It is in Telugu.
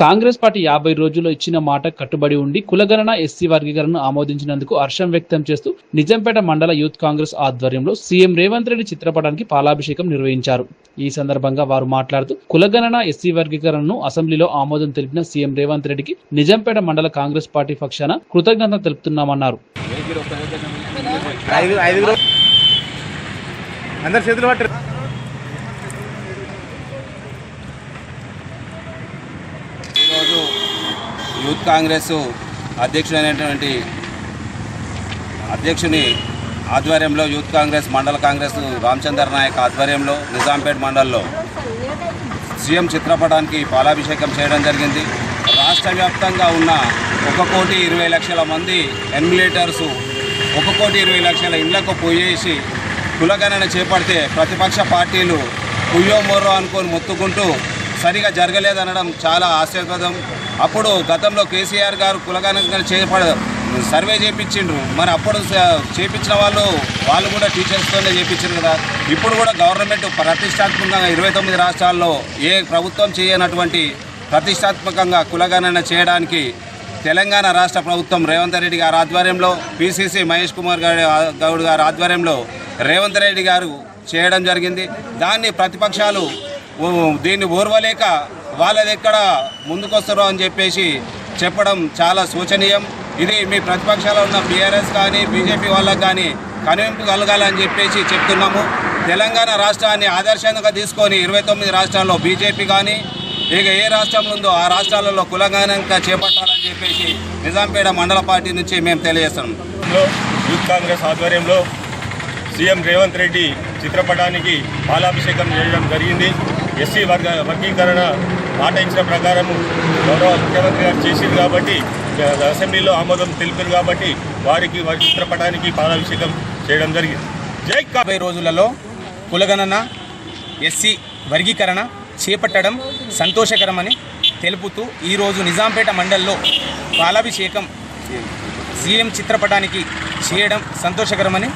కాంగ్రెస్ పార్టీ యాభై రోజుల్లో ఇచ్చిన మాట కట్టుబడి ఉండి కులగణన ఎస్సీ వర్గీకరణను ఆమోదించినందుకు హర్షం వ్యక్తం చేస్తూ నిజంపేట మండల యూత్ కాంగ్రెస్ ఆధ్వర్యంలో సీఎం రేవంత్ రెడ్డి చిత్రపటానికి పాలాభిషేకం నిర్వహించారు. ఈ సందర్భంగా వారు మాట్లాడుతూ కులగణన ఎస్సీ వర్గీకరణను అసెంబ్లీలో ఆమోదం తెలిపిన సీఎం రేవంత్ రెడ్డికి నిజంపేట మండల కాంగ్రెస్ పార్టీ పక్షాన కృతజ్ఞత తెలుపుతున్నామన్నారు. అందరు చేతులు పట్టారు ఈరోజు యూత్ కాంగ్రెస్ అధ్యక్షుడైనటువంటి అధ్యక్షుని ఆధ్వర్యంలో యూత్ కాంగ్రెస్ మండల కాంగ్రెస్ రామచంద్ర నాయక్ ఆధ్వర్యంలో నిజాంపేట్ మండల్లో సీఎం చిత్రపటానికి పాలాభిషేకం చేయడం జరిగింది. రాష్ట్ర వ్యాప్తంగా ఉన్న ఒక కోటి ఇరవై లక్షల మంది ఎన్మిలేటర్స్ ఒక కోటి ఇరవై లక్షల ఇళ్ళకు పోయేసి కులగణన చేపడితే ప్రతిపక్ష పార్టీలు పుయ్యో మొర్రో అనుకొని మొత్తుకుంటూ సరిగా జరగలేదనడం చాలా ఆశ్చర్యపదం అప్పుడు గతంలో కేసీఆర్ గారు కులగణన చేపడ సర్వే చేయించిండ్రు మరి అప్పుడు చేపించిన వాళ్ళు వాళ్ళు కూడా టీచర్స్తోనే చేయించారు కదా. ఇప్పుడు కూడా గవర్నమెంట్ ప్రతిష్టాత్మకంగా ఇరవై తొమ్మిది రాష్ట్రాల్లో ఏ ప్రభుత్వం చేయనటువంటి ప్రతిష్టాత్మకంగా కులగణన చేయడానికి తెలంగాణ రాష్ట్ర ప్రభుత్వం రేవంత్ రెడ్డి గారి ఆధ్వర్యంలో పిసిసి మహేష్ కుమార్ గారి గౌడ్ గారి ఆధ్వర్యంలో రేవంత్ రెడ్డి గారు చేయడం జరిగింది. దాన్ని ప్రతిపక్షాలు దీన్ని ఓర్వలేక వాళ్ళది ఎక్కడ ముందుకొస్తారో అని చెప్పేసి చెప్పడం చాలా శోచనీయం. ఇది మీ ప్రతిపక్షాలు ఉన్న బీఆర్ఎస్ కానీ బీజేపీ వాళ్ళకి కానీ కనువింపు కలగాలని చెప్పేసి చెప్తున్నాము. తెలంగాణ రాష్ట్రాన్ని ఆదర్శంగా తీసుకొని ఇరవై తొమ్మిది రాష్ట్రాల్లో బీజేపీ కానీ ఇక ఏ రాష్ట్రం ఉందో ఆ రాష్ట్రాలలో కులగానంగా చేపట్టాలని చెప్పేసి నిజాంపేట మండల పార్టీ నుంచి మేము తెలియజేస్తున్నాం. యూత్ కాంగ్రెస్ ఆధ్వర్యంలో సీఎం రేవంత్ రెడ్డి చిత్రపటానికి పాలాభిషేకం చేయడం జరిగింది. ఎస్సీ వర్గ వర్గీకరణ మాట ఇచ్చిన ప్రకారము గౌరవ ముఖ్యమంత్రి గారు చేసింది కాబట్టి అసెంబ్లీలో ఆమోదం తెలిపారు కాబట్టి వారికి వారి చిత్రపటానికి పాలాభిషేకం చేయడం జరిగింది. జై యాభై రోజులలో కులగణన ఎస్సీ వర్గీకరణ చేపట్టడం సంతోషకరమని తెలుపుతూ ఈరోజు నిజాంపేట మండల్లో పాలాభిషేకం సీఎం చిత్రపటానికి చేయడం సంతోషకరమని